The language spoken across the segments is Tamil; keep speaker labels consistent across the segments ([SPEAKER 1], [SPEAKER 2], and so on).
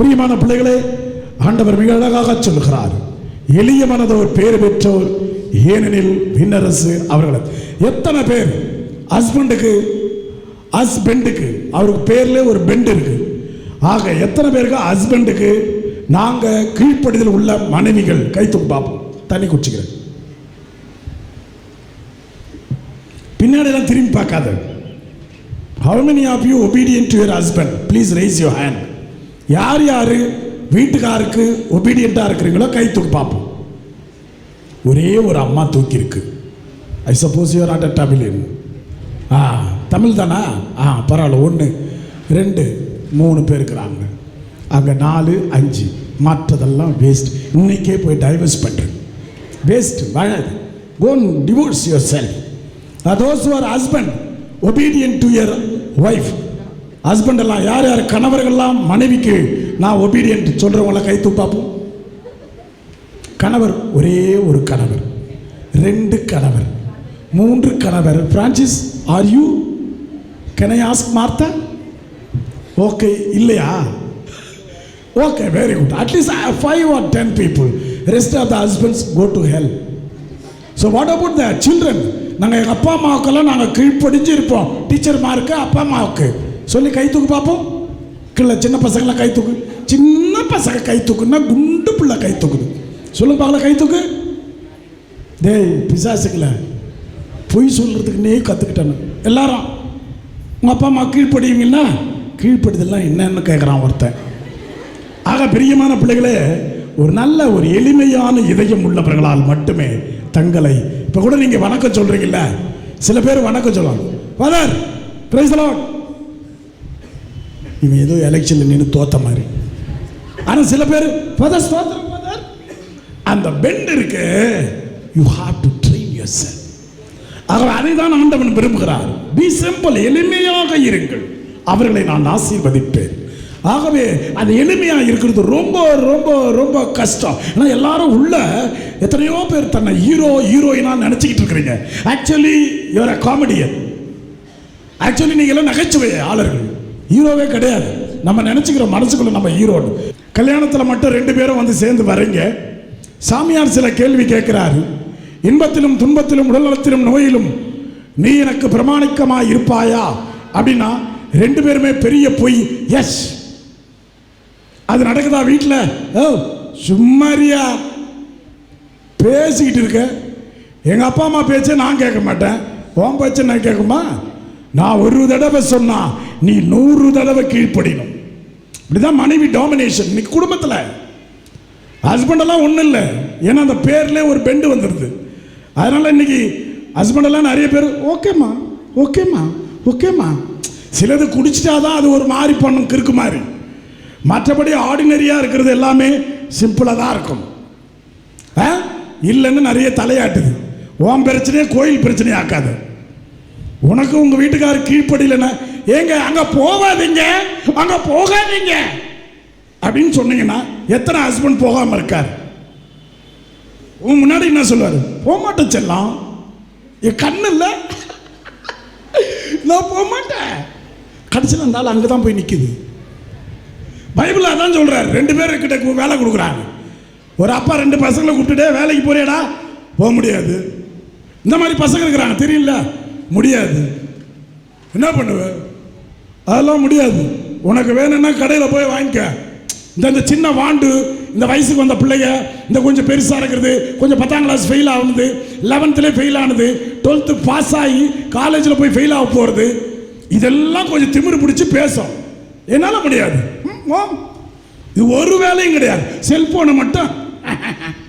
[SPEAKER 1] பிரியமான பிள்ளைகளே ஆண்டவர் மிக அழகாக சொல்கிறார் எளிய மனதோர் பேர் பெற்றோர் ஏனெனில் விண்ணரசு அவர்கள் எத்தனை பேர்? ஹஸ்பண்டுக்கு ஹஸ்பண்டுக்கு. அவருக்கு பேரில் ஒரு பெண்ட் இருக்கு. ஆக எத்தனை பேருக்கு ஹஸ்பண்டுக்கு நாங்கள் கீழ்ப்படிதல் உள்ள மனைவிகள்? கைத்துக்கு பார்ப்போம் தண்ணி குடிச்சுக்கிறேன். பின்னாடி எல்லாம் திரும்பி பார்க்காத. How many of you obedient to your husband please raise your hand யார் யார் வீட்டுக்காருக்கு ஒபீடியண்ட்டாக இருக்கிறீங்களோ கை தூக்கி பார்ப்போம். ஒரே ஒரு அம்மா தூக்கியிருக்கு. I suppose you are not a Tamilian ஆ தமிழ் தானா? ஆ பரவாயில்ல. ஒன்று ரெண்டு மூணு பேர் இருக்கிறாங்க. அங்கே நாலு அஞ்சு. மற்றதெல்லாம் வேஸ்ட் இன்னைக்கே போய் டைவர்ஸ் பண்ணுறேன் waste வாழாது go divorce yourself those your husband obedient to your wife husband எல்லாம் யார் யார் கணவர்கள்லாம் மனைவிக்கு நான் ஒபீடியன்ட் சொல்கிறவங்கள கை தூப்பாப்போம் கணவர் ஒரே ஒரு கணவர். ரெண்டு கணவர். மூன்று கணவர். Francis are you can I ask Martha okay இல்லையா? Okay very good at least five or ten people rest of the husbands go to hell so what about the children நாங்கள் எங்கள் அப்பா அம்மாவுக்கெல்லாம் நாங்கள் கீழ்ப்படிஞ்சு இருப்போம். டீச்சர் மார்க்கு அப்பா அம்மாவுக்கு. சொல்லி கை தூக்கு பார்ப்போம் கீழே சின்ன பசங்களாம் கை தூக்கு. சின்ன பசங்க கை தூக்குன்னா குண்டு பிள்ளை கை தூக்குது. சொல்லு பார்க்கல கை தூக்கு. டேய் பிசாசுக்கல பொய் சொல்கிறதுக்கு நீ கற்றுக்கிட்டேன்னு எல்லாரும் உங்கள் அப்பா அம்மா கீழ்ப்படுவீங்கன்னா கீழ்ப்படுதெல்லாம் என்னன்னு கேட்குறான் ஒருத்தன். ஆக பிரியமான பிள்ளைகளே ஒரு நல்ல ஒரு எளிமையான இதயம் உள்ளவர்களால் மட்டுமே தங்களை இப்போ கூட நீங்கள் வணக்கம் சொல்கிறீங்கல்ல சில பேர் வணக்கம் சொல்லலாம் ஃபாதர் பிரைஸ் இவன் ஏதோ எலெக்ஷனில் நின்று தோத்த மாதிரி. ஆனால் சில பேர் ஃபாதர் ஸ்தோத்திரம் அந்த பெண்ட் இருக்கு. You have to train yourself அவர் அதை தான் ஆண்டவன் விரும்புகிறார். பி சிம்பிள் எளிமையாக இருங்கள். அவர்களை நான் ஆசீர்வதிப்பேன். ஆகவே அது எளிமையாக இருக்கிறது ரொம்ப ரொம்ப ரொம்ப கஷ்டம். ஏன்னா எல்லாரும் உள்ள எத்தனையோ பேர் தன்னை ஹீரோ ஹீரோயினாக நினச்சிக்கிட்டு இருக்கிறீங்க. Actually you're a comedian actually நீங்கள் எல்லாம் நகைச்சுவை ஆளர்கள். ஹீரோவே கிடையாது. நம்ம நினச்சிக்கிறோம் மனசுக்குள்ள நம்ம ஹீரோன்னு கல்யாணத்தில் மட்டும் ரெண்டு பேரும் வந்து சேர்ந்து வரீங்க சாமியார் சில கேள்வி கேட்கிறாரு. இன்பத்திலும் துன்பத்திலும் உடல்நலத்திலும் நோயிலும் நீ எனக்கு பிரமாணிக்கமாக இருப்பாயா? அப்படின்னா ரெண்டு பேருமே பெரிய பொய். எஸ் அது நடக்குதா வீட்டில் ஓ சும்மாரியா? பேசிக்கிட்டு இருக்க. எங்கள் அப்பா அம்மா பேச்சை நான் கேட்க மாட்டேன். உன் பேச்சை நான் கேட்குமா? நான் ஒரு தடவை சொன்னா நீ நூறு தடவை கீழ்ப்படினும் இப்படிதான் மனைவி டாமினேஷன் இன்னைக்கு குடும்பத்தில் ஹஸ்பண்டெல்லாம் ஒன்றும் இல்லை. ஏன்னா அந்த பேர்ல ஒரு பெண்டு வந்துடுது அதனால இன்னைக்கு ஹஸ்பண்டெல்லாம் நிறைய பேர் ஓகேம்மா ஓகேம்மா ஓகேம்மா சிலது குடிச்சிட்டாதான் அது ஒரு மாதிரி பண்ணும் கிறுக்கு மாதிரி. மற்றபடி ஆர்டினரியாக இருக்கிறது எல்லாமே சிம்பிளாக தான் இருக்கும். ஆ? இல்லைன்னு நிறைய தலையாட்டுது. ஓம் பிரச்சனையே கோயில் பிரச்சனையாக்காது. ஆக்காது உனக்கு உங்க வீட்டுக்காரர் கீழ்ப்படியிலன்னா ஏங்க அங்க போகாதீங்க அங்க போகாதீங்க. அப்படின்னு சொன்னீங்கன்னா எத்தனை ஹஸ்பண்ட் போகாம இருக்கார்? உன் முன்னாடி என்ன சொல்லுவார்? போக மாட்டேன் செல்லம். என் கண்ணு இல்லை. நான் போக மாட்டேன் கடைசியில் அந்த ஆள் அங்கே தான் போய் நிற்குது பைபிள் அதான் சொல்கிறார் ரெண்டு பேர் கிட்ட வேலை கொடுக்குறாங்க. ஒரு அப்பா ரெண்டு பசங்களை கூப்பிட்டுட்டே வேலைக்கு போறியாடா போக முடியாது. இந்த மாதிரி பசங்க இருக்கிறாங்க தெரியல முடியாது. என்ன பண்ணுவ? அதெல்லாம் முடியாது. உனக்கு வேணும்னா கடையில் போய் வாங்கிக்க. இந்த இந்த சின்ன வாண்டு இந்த வயசுக்கு வந்த பிள்ளைங்க இந்த கொஞ்சம் பெருசாக இருக்கிறது கொஞ்சம் பத்தாம் கிளாஸ் ஃபெயில் ஆகுது லெவன்த்துலேயே ஃபெயில் ஆனது டுவெல்த்து பாஸ் ஆகி காலேஜில் போய் ஃபெயில் ஆக போகிறது இதெல்லாம் கொஞ்சம் திமிரு பிடிச்சி பேசும். என்னால் முடியாது. ம், ஓ. இது ஒரு வேலையும் கிடையாது. செல்ஃபோனை மட்டும்.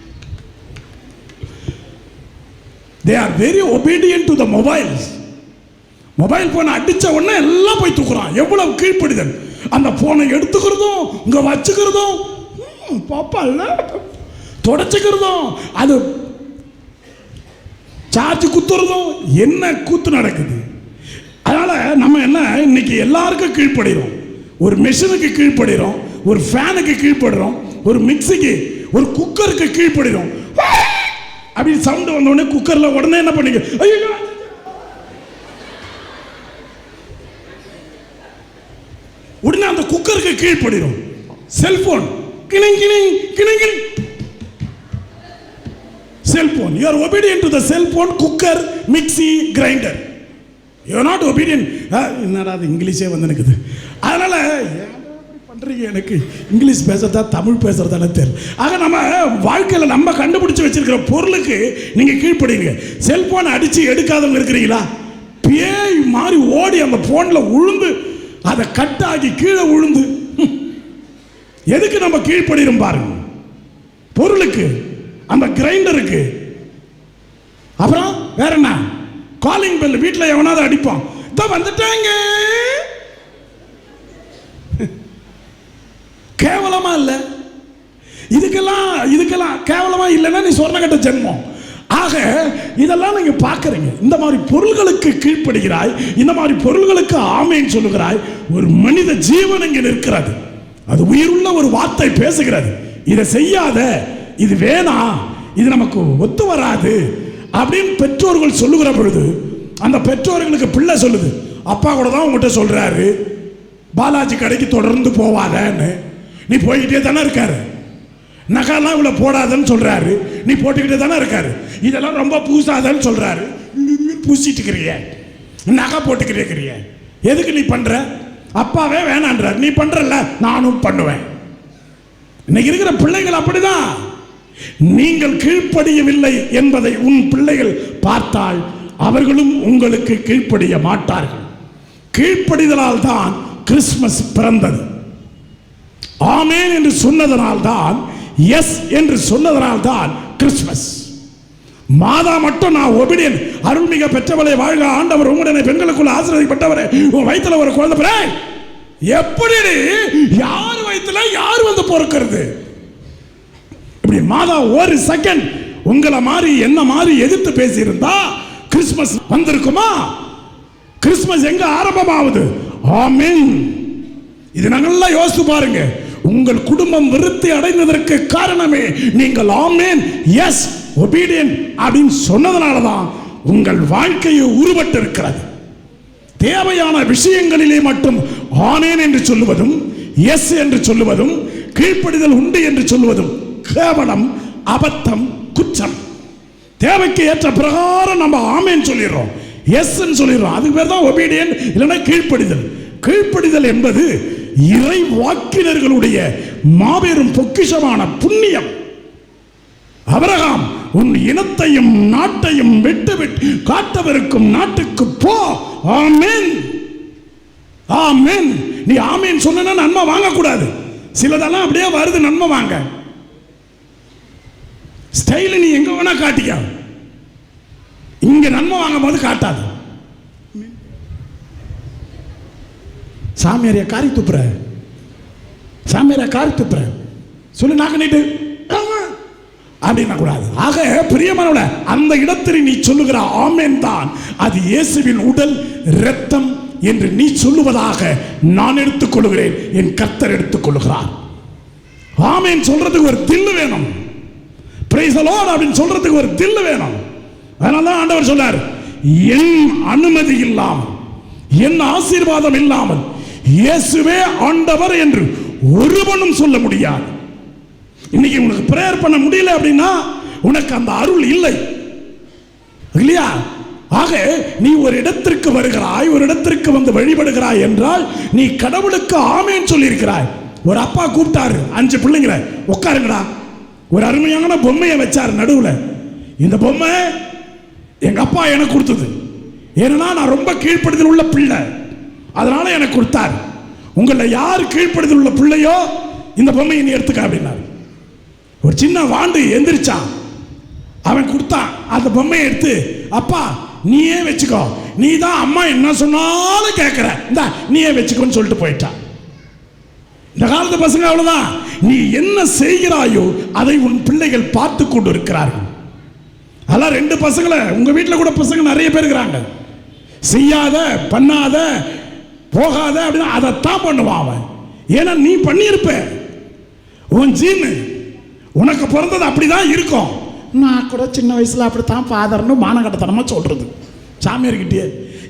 [SPEAKER 1] They are very obedient to the mobiles mobile போனை அடித்த உடனே எல்லாம் போய் தூக்குறான். எவ்வளவு கீழ்ப்படுதல்? அந்த போனை எடுத்துக்கிறதும் இங்கே வச்சுக்கிறதும் பாப்பா இல்லை. தொடச்சிக்கிறதும் அது சார்ஜ் குத்துறதும் என்ன கூத்து நடக்குது? அதனால் நம்ம என்ன இன்னைக்கு எல்லாருக்கும் கீழ்ப்படுகிறோம் ஒரு மிஷினுக்கு கீழ்ப்படுகிறோம் ஒரு ஃபேனுக்கு கீழ்ப்படுறோம் ஒரு மிக்ஸிக்கு ஒரு குக்கருக்கு கீழ்ப்படுகிறோம் அப்படி சவுண்டு வந்த உடனே குக்கர்ல உடனே என்ன பண்ணீங்க? ஐயோ உடனே அந்த குக்கருக்கு கீழ்ப்படுகிறோம் செல்போன் கிளிங் கிளிங் கிளிங் கிளிங் cellphone you are obedient to the cellphone cooker mixie grinder you are not obedient என்னடா அது இங்கிலீஷே வந்து இருக்குது அதனால பண்ணுறீங்க எனக்கு இங்கிலீஷ் பேசுறதா தமிழ் பேசுறதானே தெரியல. ஆக நம்ம வாழ்க்கையில் நம்ம கண்டுபிடிச்சி வச்சிருக்கிற பொருளுக்கு நீங்கள் கீழ்ப்படுங்க. செல்போனை அடித்து எடுக்காதவங்க இருக்கிறீங்களா? பேய் மாதிரி ஓடி அந்த ஃபோனில் உழுந்து அதை கட்டாகி கீழே உழுந்து. எதுக்கு நம்ம கீழ்ப்படுகிறோம் பாருங்க. பொருளுக்கு அந்த கிரைண்டருக்கு. அப்புறம் வேற என்ன? காலிங் பெல் வீட்டில் எவனாவது அடிப்பான். இப்போ வந்துட்டாங்க. கேவலமா இல்லை. இதுக்கெல்லாம் இதுக்கெல்லாம் கேவலமா இல்லைன்னா நீ சொர்ணகட்ட ஜென்மம். ஆக இதெல்லாம் நீங்க பார்க்குறீங்க. இந்த மாதிரி பொருள்களுக்கு கீழ்ப்படுகிறாய் இந்த மாதிரி பொருள்களுக்கு ஆமைன்னு சொல்லுகிறாய் ஒரு மனித ஜீவன் இங்கே நிற்கிறது. அது உயிருள்ள ஒரு வார்த்தை பேசுகிறது. இதை செய்யாத இது வேணாம் இது நமக்கு ஒத்து வராது அப்படின்னு பெற்றோர்கள் சொல்லுகிற பொழுது அந்த பெற்றோர்களுக்கு பிள்ளை சொல்லுது அப்பா கூட தான் உங்ககிட்ட சொல்றாரு. பாலாஜி கடைக்கு தொடர்ந்து போவாதன்னு. நீ போய்கிட்டே தானே இருக்காரு. நகைலாம் இவ்வளோ போடாதன்னு சொல்கிறாரு நீ போட்டுக்கிட்டே தானே இருக்காரு. இதெல்லாம் ரொம்ப பூசாதன்னு சொல்கிறாரு பூசிட்டு இருக்கிறிய. நகை போட்டுக்கிட்டே எதுக்கு நீ பண்ணுற அப்பாவே வேணான்றார். நீ பண்ணுறல்ல நானும் பண்ணுவேன். இன்னைக்கு இருக்கிற பிள்ளைகள் அப்படிதான். நீங்கள் கீழ்ப்படியவில்லை என்பதை உன் பிள்ளைகள் பார்த்தால் அவர்களும் உங்களுக்கு கீழ்ப்படிய மாட்டார்கள். கீழ்ப்படிதலால் தான் கிறிஸ்மஸ் பிறந்தது. ஆமேன் என்று சொன்னதனால் தான் எஸ் என்று சொன்னதனால் தான் கிறிஸ்மஸ் மாதா மட்டும் நான் ஒபிடியன் அருள்மிக பெற்றவளை வாழ்க ஆண்டவர் உங்களுடைய பெண்களுக்குள்ள ஆசீர்வதிப்பட்டவரே உன் வயிற்றுல ஒரு குழந்தை பிற. எப்படி யார் வயிற்றுல யார் வந்து பொறுக்கிறது? இப்படி மாதா ஒரு செகண்ட் உங்களை மாதிரி என்ன மாதிரி எதிர்த்து பேசியிருந்தா கிறிஸ்மஸ் வந்திருக்குமா? கிறிஸ்மஸ் எங்க ஆரம்பமாகுது ஆமீன். இது நல்லா யோசித்து பாருங்க. உங்கள் குடும்பம் விருத்தி அடைந்ததற்கு காரணமே நீங்கள் ஆமேன் எஸ் ஒபீடியன் அப்படின்னு சொன்னதுனால தான் உங்கள் வாழ்க்கையை உருவட்டு இருக்கிறது தேவையான விஷயங்களிலே மட்டும் ஆனேன் என்று சொல்லுவதும் எஸ் என்று சொல்லுவதும் கீழ்ப்படிதல் உண்டு என்று சொல்லுவதும் கேவலம் அபத்தம் குற்றம். தேவைக்கு ஏற்ற பிரகாரம் நம்ம ஆமேன்னு சொல்லிடுறோம். எஸ் சொல்லிடுறோம். அதுக்கு பேர் தான் ஒபீடியன் இல்லைன்னா கீழ்ப்படிதல். கீழ்ப்படிதல் என்பது இறை வாக்கினர்களுடைய மாபெரும் பொக்கிஷமான புண்ணியம். அவரகாம் உன் இனத்தையும் நாட்டையும் விட்டு விட்டு காட்டவிருக்கும் நாட்டுக்கு போ. ஆமேன். ஆமென். நீ ஆமேன் சொன்னா நன்மை வாங்கக்கூடாது. சிலதெல்லாம் அப்படியே வருது நன்மை வாங்க. ஸ்டைல் நீ எங்க வேணா காட்டிக்க. இங்க நன்மை வாங்கும் போது காட்டாது. சாமியாரிய காரி துப்புற. சாமியார காரி துப்புற. சொல்லு நாக்கு நீட்டு. அப்படின்னா கூடாது? ஆக பிரியமானவள அந்த இடத்தில் நீ சொல்லுகிற ஆமேன் தான். அது இயேசுவின் உடல் இரத்தம் என்று நீ சொல்லுவதாக நான் எடுத்துக்கொள்கிறேன். என் கர்த்தர் எடுத்துக்கொள்கிறார். ஆமேன் சொல்றதுக்கு ஒரு தில்லு வேணும். பிரைஸ் அப்படின்னு சொல்றதுக்கு ஒரு தில்லு வேணும். அதனால தான் ஆண்டவர் சொன்னார் என் அனுமதி இல்லாமல் என் ஆசீர்வாதம் இல்லாமல் இயேசுவே ஆண்டவர் என்று ஒருவனும் சொல்ல முடியாது. இன்னைக்கு உனக்கு பிரேயர் பண்ண முடியல அப்படின்னா உனக்கு அந்த அருள் இல்லை. இல்லையா? ஆக நீ ஒரு இடத்திற்கு வருகிறாய் ஒரு இடத்திற்கு வந்து வழிபடுகிறாய் என்றால் நீ கடவுளுக்கு ஆமேன்னு சொல்லியிருக்கிறாய். ஒரு அப்பா கூப்பிட்டாரு அஞ்சு பிள்ளைங்கள உட்காருங்கடா. ஒரு அருமையான பொம்மையை வச்சார் நடுவில். இந்த பொம்மை எங்க அப்பா எனக்கு கொடுத்தது. ஏன்னா நான் ரொம்ப கீழ்ப்படுதல் உள்ள பிள்ளை. அதனால எனக்கு கொடுத்தார். உங்களை யார் கீழ்ப்படுதல் உள்ள பிள்ளையோ இந்த பொம்மையை நீ எடுத்துக்க அப்படின்னாரு. ஒரு சின்ன வாண்டு எந்திரிச்சான் அவன் கொடுத்தான். அந்த பொம்மையை எடுத்து அப்பா நீயே வச்சுக்கோ. நீ தான் அம்மா என்ன சொன்னாலும் கேட்குற. இந்த நீயே வச்சுக்கோன்னு சொல்லிட்டு போயிட்டான் இந்த காலத்து பசங்க அவ்வளவுதான். நீ என்ன செய்கிறாயோ அதை உன் பிள்ளைகள் பார்த்து கொண்டு இருக்கிறார்கள் அதெல்லாம் ரெண்டு பசங்களை உங்க வீட்டில் கூட பசங்க நிறைய பேர் இருக்கிறாங்க. செய்யாத பண்ணாத போகாத அப்படின்னா அதைத்தான் பண்ணுவான் அவன். ஏன்னா நீ பண்ணியிருப்ப. உன் ஜீனு உனக்கு பிறந்தது அப்படிதான் இருக்கும். நான் கூட சின்ன வயசில் அப்படித்தான் ஃபாதர்னு மானகட்டத்தனமா சொல்கிறது சாமியார்கிட்டே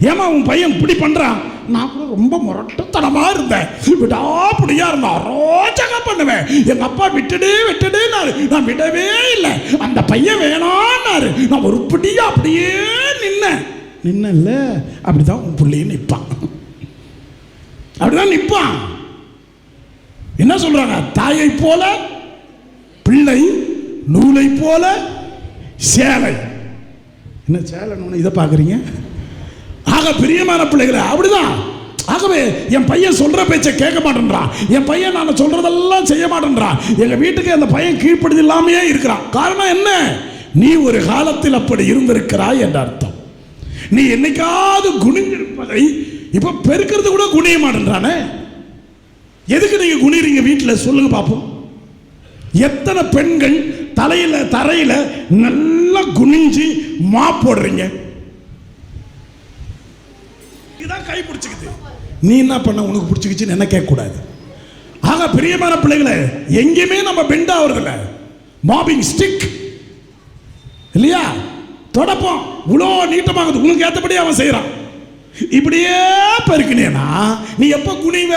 [SPEAKER 1] ஏமா உன் பையன் இப்படி பண்ணுறான் நான் கூட ரொம்ப முரட்டுத்தனமா இருந்தேன். விடாப்புடியா இருந்தேன். அரோச்சகம் பண்ணுவேன். எங்கள் அப்பா விட்டுடே விட்டுடுன்னாரு. நான் விடவே இல்லை. அந்த பையன் வேணான்னாரு. நான் ஒரு பிடியா அப்படியே நின்னேன். நின்னல அப்படிதான் உன் பிள்ளையும் நிற்பான் அப்படிதான் நிற்பான் என்ன சொல்றாங்க? தாயை போல பிள்ளை நூலை போல சேலை. என்ன சேலை நூலை? இதை பார்க்குறீங்க? ஆக பிரியமான பிள்ளைகளை அப்படிதான். ஆகவே என் பையன் சொல்ற பேச்சை கேட்க மாட்டேன்றான். என் பையன் நான் சொல்றதெல்லாம் செய்ய மாட்டேன்றான். எங்க வீட்டுக்கு அந்த பையன் கீழ்ப்படுது இல்லாமையே இருக்கிறான். காரணம் என்ன? நீ ஒரு காலத்தில் அப்படி இருந்திருக்கிறாய் என்ற அர்த்தம். நீ என்னைக்காவது குனிஞ்சிருப்பதை இப்போ பெருக்கிறது கூட குனிய மாட்டேன்றானே? எதுக்கு நீங்க குனிறீங்க வீட்டில்? சொல்லுங்க பார்ப்போம் எத்தனை பெண்கள் தலையில தரையில நல்லா குனிஞ்சு மா போடுறீங்க? இதான் கை பிடிச்சிக்குது. நீ என்ன பண்ண? உனக்கு பிடிச்சிக்கிச்சுன்னு என்ன கேட்கக்கூடாது. ஆக பிரியமான பிள்ளைகளை எங்கேயுமே நம்ம பெண்ட் ஆகுறதில்ல மாபிங் ஸ்டிக். இல்லையா? தொடப்போம். இவ்வளோ நீட்டமாகுது. உனக்கு ஏற்றபடி அவன் செய்கிறான் இப்படியே பெருக்கினேனா? நீ எப்போ குனிவ?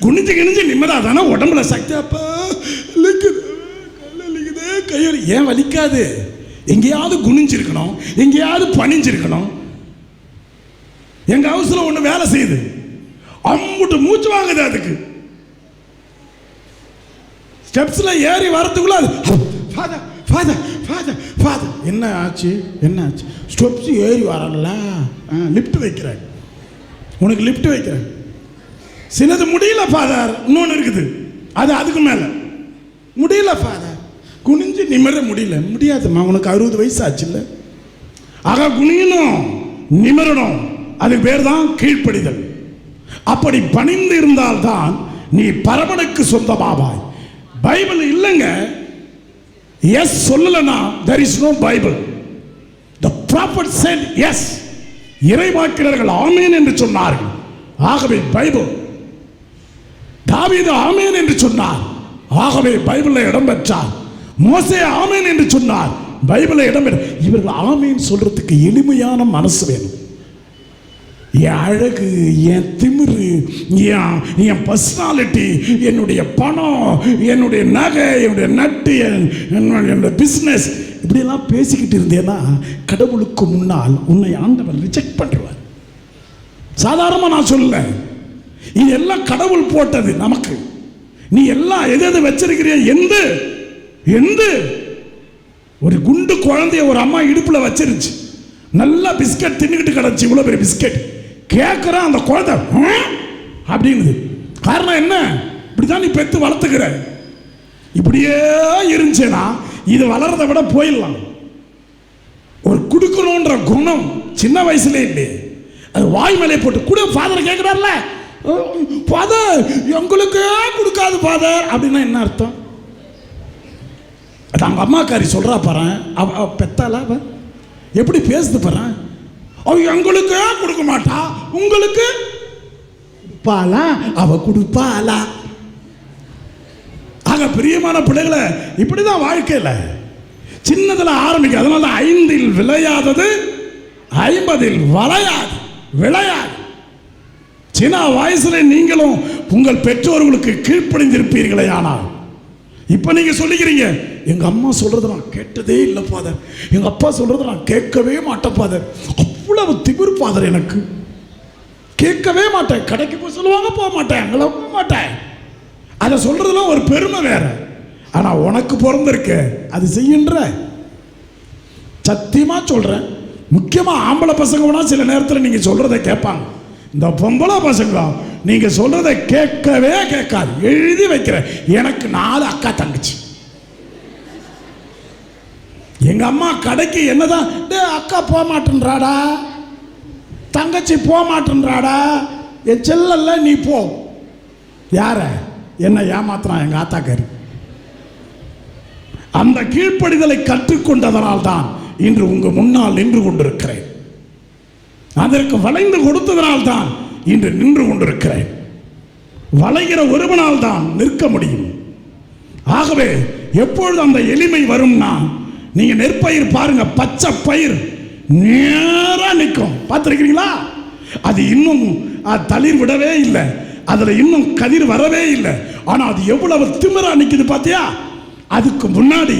[SPEAKER 1] குனிஞ்சு கிணிஞ்சு நிம்மதா தானே? உடம்புல சக்தி அப்போ வலிக்குது கல்ல ஏன் வலிக்காது? எங்கேயாவது குனிஞ்சிருக்கணும். எங்கேயாவது பணிஞ்சிருக்கணும். எங்க ஹவுஸ்ல ஒன்று வேலை செய்யுது. அம்முட்டு மூச்சு வாங்குது அதுக்கு. ஸ்டெப்ஸில் ஏறி வரத்துக்குள்ள அது ஃபாதர் ஃபாதர் ஃபாதர் என்ன ஆச்சு? என்ன ஆச்சு? ஸ்டெப்ஸ் ஏறி வரல லிஃப்ட் வைக்கிறேன். உனக்கு லிஃப்ட் வைக்கிறேன். சிலது முடியல ஃபாதர் இன்னொன்று இருக்குது. அது அதுக்கு மேலே. முடியல ஃபாதர் குனிஞ்சு நிமிர முடியல. முடியாதும்மா உனக்கு அறுபது வயசு ஆச்சுல்ல. ஆக குனியணும் நிமிரணும். அதுக்கு பேர் தான் கீழ்ப்படிதல். அப்படி பணிந்து இருந்தால்தான் நீ பரமனுக்கு சொந்தமாவாய். பைபிள் இல்லைங்க. எஸ் சொல்லலைன்னா there is no Bible the prophet said yes இறைவாக்கினர்கள் ஆமேன் என்று சொன்னார்கள். ஆகவே பைபிள் தாவீது ஆமேன் என்று சொன்னார். ஆகவே பைபிளில் இடம் பெற்றார். மோசே ஆமேன் என்று சொன்னார். பைபிளில் இடம் பெற்ற இவர்கள் ஆமேன் சொல்றதுக்கு எளிமையான மனசு வேணும். என் அழகு என் திமிரு என் என் பர்சனாலிட்டி என்னுடைய பணம் என்னுடைய நகை என்னுடைய நட்டு என்- என்னுடைய பிஸ்னஸ் இப்படியெல்லாம் பேசிக்கிட்டு இருந்தேன்னா கடவுளுக்கு முன்னால் உன்னை ஆண்டவர் ரிஜெக்ட் பண்ணுவார் சாதாரணமாக நான் சொல்ல இது எல்லாம் கடவுள் போட்டது நமக்கு. நீ எல்லாம் எது எது வச்சிருக்கிறிய எந்த எந்த? ஒரு குண்டு குழந்தைய ஒரு அம்மா இடுப்பில் வச்சிருச்சு. நல்லா பிஸ்கட் தின்னுக்கிட்டு கிடச்சி இவ்வளோ பெரிய பிஸ்கட். கேட்குறான் அந்த குழந்தை "ஹம்?" காரணம் என்ன? இப்படிதான் நீ பெற்று வளர்த்துக்கிற. இப்படியே இருந்துச்சுன்னா இது வளர்றதை விட போயிடலாம். ஒரு கொடுக்கணுன்ற குணம் சின்ன வயசுல இல்லையே. அது வாய் மேலே போட்டு கொடு ஃபாதர் கேட்குறாருல ஃபாதர் எங்களுக்கே கொடுக்காது ஃபாதர் அப்படின்னா என்ன அர்த்தம்? அது அவங்க அம்மாக்காரி சொல்கிறா பாரு அவ அவ பெத்தாளா அவ? எப்படி பேசுது பாரு அவ எங்களுக்கு கொடுக்க மாட்டா. உங்களுக்கு பாலா அவ கொடுப்பாளா? ஆக பிரியமான பிள்ளைகளை இப்படிதான் வாழ்க்கையில் சின்னதில் ஆரம்பிக்கும். அதனால தான் ஐந்தில் விளையாதது ஐம்பதில் வளையாது விளையாது. சின்ன வயசுல நீங்களும் உங்கள் பெற்றோர்களுக்கு கீழ்ப்படைந்திருப்பீர்களே ஆனால். இப்போ நீங்க சொல்லிக்கிறீங்க எங்க அம்மா சொல்றதை நான் கேட்டதே இல்லை ஃபாதர் எங்க அப்பா சொல்றது நான் கேட்கவே மாட்டேன் ஃபாதர் இவ்வளவு திமிர் ஃபாதர் எனக்கு. கேட்கவே மாட்டேன். கடைக்கு போய் சொல்லுவாங்க போக மாட்டேன். அங்கே போக மாட்டேன். அதை சொல்றதுல ஒரு பெருமை வேற. ஆனா உனக்கு பிறந்திருக்க அது செய்யுன்ற. சத்தியமா சொல்றேன். முக்கியமாக ஆம்பளை பசங்க சில நேரத்தில் நீங்கள் சொல்கிறத கேட்பாங்க. இந்த பொம்பளை பசங்க நீங்கள் சொல்கிறத கேட்கவே கேட்காது. எழுதி வைக்கிறேன். எனக்கு நாலு அக்கா தங்கச்சி. எங்க அம்மா கடைக்கு என்னதான் டேய் அக்கா போக மாட்டேன்றாடா தங்கச்சி போக மாட்டேன்றாடா என் செல்லல்ல நீ போ. யார? என்ன ஏமாத்துறான் எங்க ஆத்தாக்காரி. அந்த கீழ்ப்படிதலை கற்றுக்கொண்டதனால் தான் இன்று உங்க முன்னால் நின்று கொண்டிருக்கிறேன். அதற்கு வளைந்து கொடுத்ததனால் தான் இன்று நின்று கொண்டிருக்கிறேன். வளைகிற ஒருவனால் தான் நிற்க முடியும். ஆகவே எப்பொழுது அந்த எளிமை வரும்னா நீங்க நெற்பயிர் பாருங்க பச்சை பயிர் நேரா நிற்கும் பார்த்துருக்கீங்களா அது இன்னும் தளிர் விடவே இல்லை. அதுல இன்னும் கதிர் வரவே இல்லை. ஆனா அது எவ்வளவு திமிரா நிக்குது பாத்தியா? அதுக்கு முன்னாடி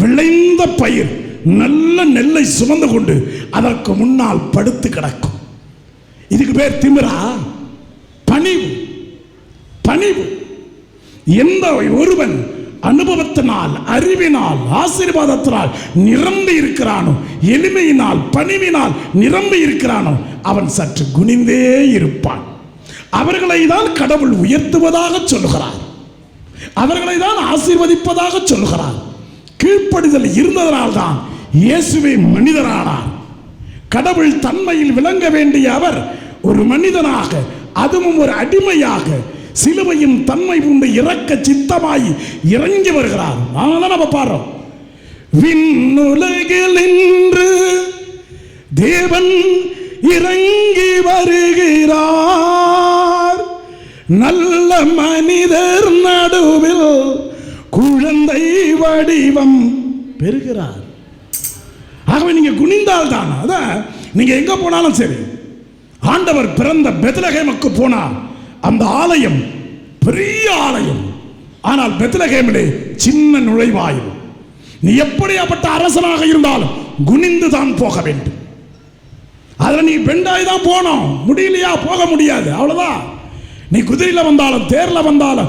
[SPEAKER 1] விளைந்த பயிர் நல்ல நெல்லை சுமந்து கொண்டு அதற்கு முன்னால் படுத்து கிடக்கும். இதுக்கு பேர் திமிரா? பணிவு. பணிவு. எந்த ஒருவன் அனுபவத்தினால் அறிவினால் ஆசீர்வாதத்தினால் நிரம்பி இருக்கிறானோ எளிமையினால் பணிவினால் நிரம்பி இருக்கிறானோ அவன் சற்று குனிந்தே இருப்பான். அவர்களை தான் கடவுள் உயர்த்துவதாக சொல்கிறார். அவர்களை தான் ஆசீர்வதிப்பதாக சொல்கிறார். இருந்ததனால் தான் இயேசுவை மனிதரானார். கடவுள் தன்மையில் விளங்க வேண்டிய அவர் ஒரு மனிதனாக அதுவும் ஒரு அடிமையாக சிலுவையின் தன்மை உண்டு இறக்க சித்தமாய் இறங்கி வருகிறார். அதனால நம்ம பாடுறோம். விண்ணுலகில் இன்று தேவன் இறங்கி வருகிறார். நல்ல மனிதர் நடுவில் குழந்தை வடிவம் பெறுகிறார். ஆகவே நீங்க குனிந்தால் தான் அதான் நீங்க எங்க போனாலும் சரி ஆண்டவர் பிறந்த பெத்லகேமுக்கு போனார். அந்த ஆலயம் பெரிய ஆலயம். ஆனால் பெத்லகேமிலே சின்ன நுழைவாயில். நீ எப்படியாப்பட்ட அரசனாக இருந்தாலும் குனிந்து தான் போக வேண்டும். அதில் நீ பெண்டாய் தான் போனோம் முடியலையா? போக முடியாது. அவ்வளோதான் நீ குதிரையில் வந்தாலும் தேரில் வந்தாலும்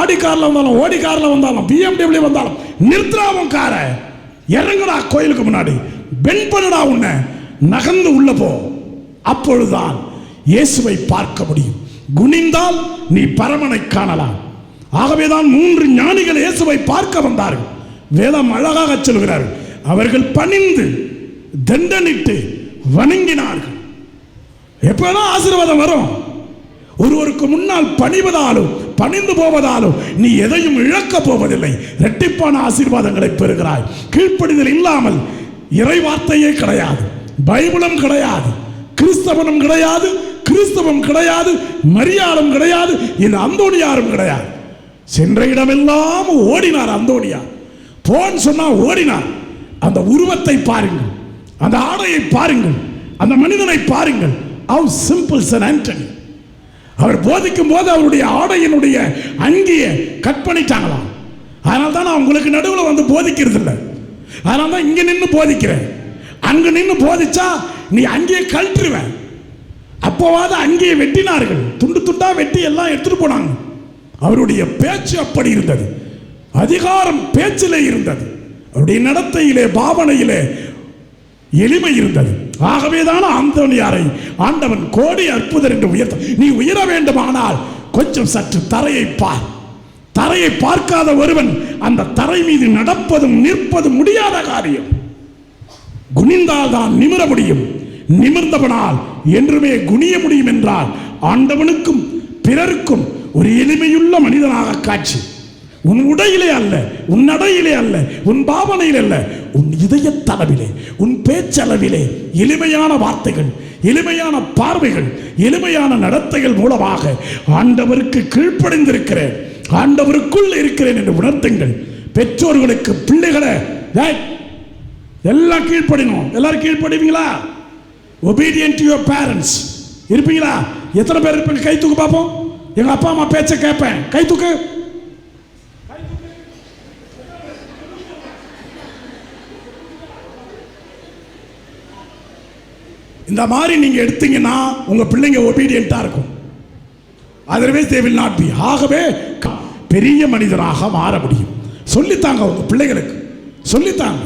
[SPEAKER 1] ஆடி காரில் வந்தாலும் ஓடி காரில் வந்தாலும் பிஎம்டபிள்யூ வந்தாலும் நிறுத்துறாவும் காரை. இறங்குடா கோயிலுக்கு முன்னாடி. பெண் பண்ணுடா உன்னை நகர்ந்து உள்ள போ. அப்பொழுதுதான் இயேசுவை பார்க்க முடியும். குனிந்தால் நீ பரமனை காணலாம். ஆகவேதான் மூன்று ஞானிகள் இயேசுவை பார்க்க வந்தார்கள். வேதம் அழகாக சொல்கிறார்கள். அவர்கள் பணிந்து தண்டனிட்டு வணங்கினார்கள். எப்பதான் ஆசீர்வாதம் வரும். ஒருவருக்கு முன்னால் பணிவதாலும் பணிந்து போவதாலும் நீ எதையும் இழக்கப் போவதில்லை. இரட்டிப்பான ஆசீர்வாதங்களை பெறுகிறாய். கீழ்ப்படிதல் இல்லாமல் இறைவார்த்தையே கிடையாது. பைபிளும் கிடையாது. கிறிஸ்தவனும் கிடையாது. கிறிஸ்தவம் கிடையாது மரியாளும் கிடையாது இது அந்தோணியாரும் கிடையாது. சென்ற இடமெல்லாம் ஓடினார் அந்தோணியார் போன் சொன்னா ஓடினார். அந்த உருவத்தை பாருங்கள் அந்த ஆடையை பாருங்கள் அந்த மனிதனை பாருங்கள். அவ் சிம்பிள் சன் ஆண்டனி அவர் போதிக்கும் போது அவருடைய ஆடையினுடைய அங்கியை கட் பண்ணிட்டாங்களாம். அதனால தான் நான் உங்களுக்கு நடுவில் வந்து போதிக்கிறது இல்லை. அதனால தான் இங்கே நின்று போதிக்கிறேன். அங்கே நின்று போதிச்சா நீ அங்கேயே கழட்டுருவேன் அப்போவாது அங்கேயே வெட்டினார்கள். துண்டு துண்டா வெட்டி எல்லாம் எடுத்துட்டு போனாங்க. அவருடைய பேச்சு அப்படி இருந்தது. அதிகாரம் பேச்சிலே இருந்தது. அவருடைய நடத்தையிலே பாவனையிலே எளிமை இருந்தது. ஆகவேதான் ஆந்தோனியாரை ஆண்டவன் கோடி அற்புதர் என்று உயர்த்த. நீ உயர வேண்டுமானால் கொஞ்சம் சற்று தரையை பார். தரையை பார்க்காத ஒருவன் அந்த தரை மீது நடப்பதும் நிற்பதும் முடியாத காரியம். குனிந்தால் தான் நிமிர முடியும். நிமிர்ந்தவனால் என்றுமே குனிய முடியும் என்றால் ஆண்டவனுக்கும் பிறருக்கும் ஒரு எளிமையுள்ள மனிதனாக காட்சி. உன் உடையிலே அல்ல உன் நடையிலே அல்ல உன் பாவனையில் அல்ல உன் இதயத்தளவிலே உன் பேச்சளவிலே எளிமையான வார்த்தைகள் எளிமையான பார்வைகள் எளிமையான நடத்தைகள் மூலமாக ஆண்டவருக்கு கீழ்ப்படைந்திருக்கிறேன். ஆண்டவருக்குள் இருக்கிறேன் என்று உணர்த்துங்கள். பெற்றோர்களுக்கு பிள்ளைகளை எல்லாம் கீழ்ப்படினோம். எல்லாரும் கீழ்ப்படிவீங்களா? ஒபீடியன்ட் டு யுவர் பேரண்ட்ஸ் இருப்பீங்களா? எத்தனை பேர் இருப்பீங்க? கை தூக்கு பார்ப்போம் எங்க அப்பா அம்மா பேச்ச கேட்பேன் கை தூக்கு. இந்த மாதிரி நீங்க எடுத்தீங்கன்னா உங்க பிள்ளைங்க ஒபீடியண்டா இருக்கும். Otherwise they will not be ஆகவே பெரிய மனிதராக மாற முடியும். சொல்லித்தாங்க உங்க பிள்ளைகளுக்கு. சொல்லித்தாங்க.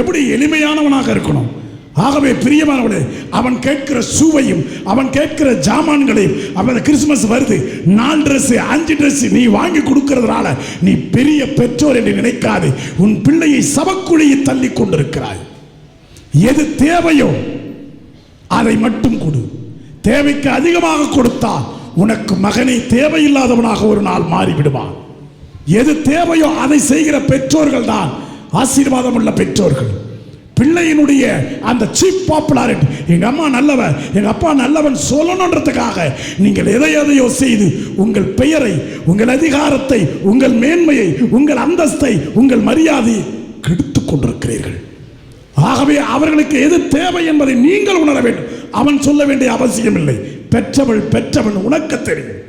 [SPEAKER 1] எப்படி எளிமையானவனாக இருக்கணும்? ஆகவே பிரியமானவனே அவன் கேட்கிற ஷூவையும் அவன் கேட்கிற ஜாமான்களையும் அவன் கிறிஸ்மஸ் வருது. நாலு ட்ரெஸ்ஸு அஞ்சு ட்ரெஸ்ஸு நீ வாங்கி கொடுக்கறதுனால நீ பெரிய பெற்றோர் என்று நினைக்காதே. உன் பிள்ளையை சவக்குழியை தள்ளி கொண்டிருக்கிறாய். எது தேவையோ அதை மட்டும் கொடு. தேவைக்கு அதிகமாக கொடுத்தால் உனக்கு மகனை தேவையில்லாதவனாக ஒரு நாள் மாறிவிடுவான். எது தேவையோ அதை செய்கிற பெற்றோர்கள் தான் ஆசீர்வாதம் உள்ள பெற்றோர்கள். பிள்ளையினுடைய அந்த சீப் பாப்புலாரிட்டி எங்க அம்மா நல்லவன் எங்க அப்பா நல்லவன் சொல்லணுன்றதுக்காக நீங்கள் எதை எதையோ செய்து உங்கள் பெயரை உங்கள் அதிகாரத்தை உங்கள் மேன்மையை உங்கள் அந்தஸ்தை உங்கள் மரியாதையை கெடுத்து கொண்டிருக்கிறீர்கள். ஆகவே அவர்களுக்கு எது தேவை என்பதை நீங்கள் உணர வேண்டும். அவன் சொல்ல வேண்டிய அவசியம் இல்லை. பெற்றவள் பெற்றவன் உனக்கு தெரியும்.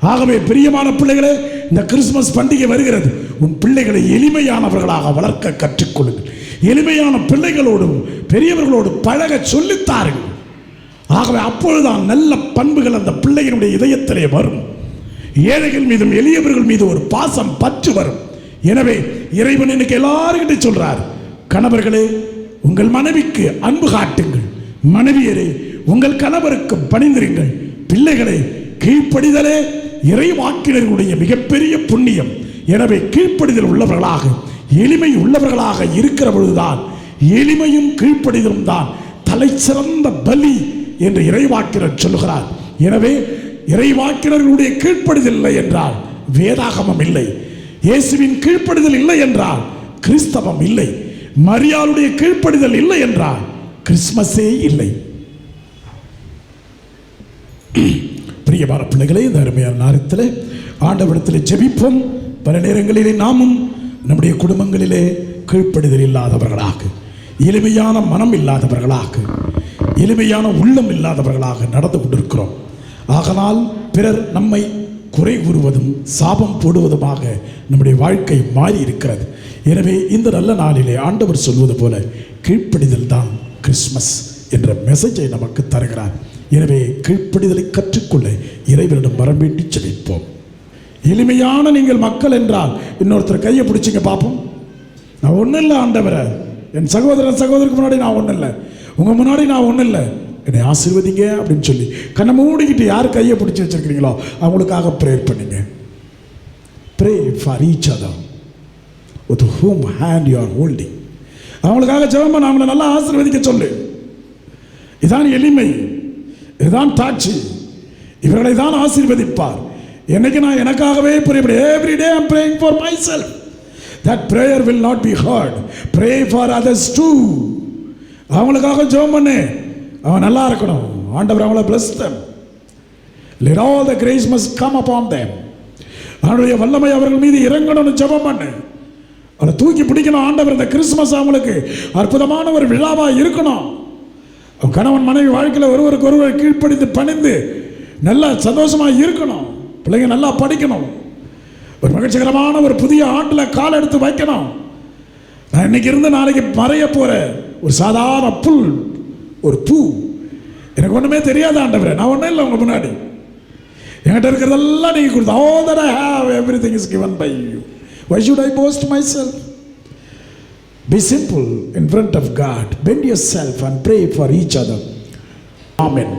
[SPEAKER 1] ஆகவே பிரியமான பிள்ளைகளே இந்த கிறிஸ்துமஸ் பண்டிகை வருகிறது. உன் பிள்ளைகளை எளிமையானவர்களாக வளர்க்க கற்றுக்கொள்ளுங்கள். எளிமையான பிள்ளைகளோடும் பெரியவர்களோடு பழக சொல்லித்தாருங்கள் ஆகவே அப்பொழுதுதான் நல்ல பண்புகள் அந்த பிள்ளையினுடைய இதயத்திலே வரும். ஏழைகள் மீதும் எளியவர்கள் மீது ஒரு பாசம் பற்று வரும். எனவே இறைவன் எனக்கு எல்லாருக்கிட்ட சொல்றார் கணவர்களே உங்கள் மனைவிக்கு அன்பு காட்டுங்கள். மனைவியரே உங்கள் கணவருக்கு பணிந்திருங்கள். பிள்ளைகளே கீழ்ப்படிதலே இறைவாக்கினர்களுடைய மிகப்பெரிய புண்ணியம். எனவே கீழ்ப்படிதல் உள்ளவர்களாக எளிமை உள்ளவர்களாக இருக்கிற பொழுதுதான் எளிமையும் கீழ்ப்படிதலும் தான் தலை சிறந்த பலி என்று இறைவாக்கினர் சொல்லுகிறார். எனவே இறைவாக்கினர்களுடைய கீழ்ப்படுதல் இல்லை என்றால் வேதாகமம் இல்லை. இயேசுவின் கீழ்ப்படுதல் இல்லை என்றால் கிறிஸ்தவம் இல்லை. மரியாளுடைய கீழ்ப்படுதல் இல்லை என்றால் கிறிஸ்மஸே இல்லை. பிரியமான பிள்ளைகளே இந்த அருமையான நேரத்தில் ஆண்டவரிடத்தில் ஜெபிப்போம். பல நேரங்களிலே நாமும் நம்முடைய குடும்பங்களிலே கீழ்ப்படிதல் இல்லாதவர்களாக எளிமையான மனம் இல்லாதவர்களாக எளிமையான உள்ளம் இல்லாதவர்களாக நடந்து கொண்டிருக்கிறோம். ஆகனால் பிறர் நம்மை குறை கூறுவதும் சாபம் போடுவதுமாக நம்முடைய வாழ்க்கை மாறி இருக்கிறது. எனவே இந்த நல்ல நாளிலே ஆண்டவர் சொல்வது போல கீழ்ப்படிதல் தான் கிறிஸ்மஸ் என்ற மெசேஜை நமக்கு தருகிறார். எனவே கீழ்ப்படிதலை கற்றுக்கொள்ள இறைவனிடம் வரம் வேண்டி செவிப்போம் எளிமையான நீங்கள் மக்கள் என்றால் இன்னொருத்தர் கையை பிடிச்சிங்க பார்ப்போம் நான் ஒன்றும் இல்லை ஆண்டவரை. என் சகோதரன் சகோதரருக்கு முன்னாடி நான் ஒன்றும் இல்லை உங்கள் முன்னாடி நான் ஒன்றும் இல்லை என்னை ஆசீர்வதிங்க அப்படின்னு சொல்லி. கண்ணை மூடிக்கிட்டு யார் கையை பிடிச்சி வச்சிருக்கிறீங்களோ அவங்களுக்காக ப்ரேயர் பண்ணுங்க. Pray for each other with whom hand you are holding அவங்களுக்காக ஜெபம் பண்ண அவங்கள நல்லா ஆசீர்வதிக்க சொல்லு. இதான் எளிமை. இதுதான் தாட்சி இவர்களை தான் ஆசீர்வதிப்பார். என்னைக்கு நான் எனக்காகவே புரியப்படும் every day I'm praying for myself that prayer will not be heard pray for others too அவங்களுக்காக ஜெபம் பண்ணு. அவன் நல்லா இருக்கணும். ஆண்டவர் அவங்கள bless them let all the grace must come upon them அவனுடைய வல்லமை அவர்கள் மீது இறங்கணும்னு ஜபம் பண்ணு. அவரை தூக்கி பிடிக்கணும். ஆண்டவர் இந்த கிறிஸ்துமஸ் அவங்களுக்கு அற்புதமான ஒரு விழாவாக இருக்கணும். கணவன் மனைவி வாழ்க்கையில் ஒருவருக்கு ஒருவர் கீழ்ப்படிந்து பணிந்து நல்லா சந்தோஷமாக இருக்கணும். பிள்ளைங்க நல்லா படிக்கணும். ஒரு மகிழ்ச்சிகரமான ஒரு புதிய ஆண்டில் கால் எடுத்து வைக்கணும். நான் இன்னைக்கு இருந்து நாளைக்கு மறைய போகிறேன் ஒரு சாதாரண புல் ஒரு பூ. எனக்கு ஒன்றுமே தெரியாத ஆண்டவர். நான் ஒன்றும் இல்லை உங்கள் முன்னாடி. என்கிட்ட இருக்கிறதெல்லாம் நீங்க கொடுத்து have everything is given by you why should I boast myself be simple in front of God bend yourself and pray for each other amen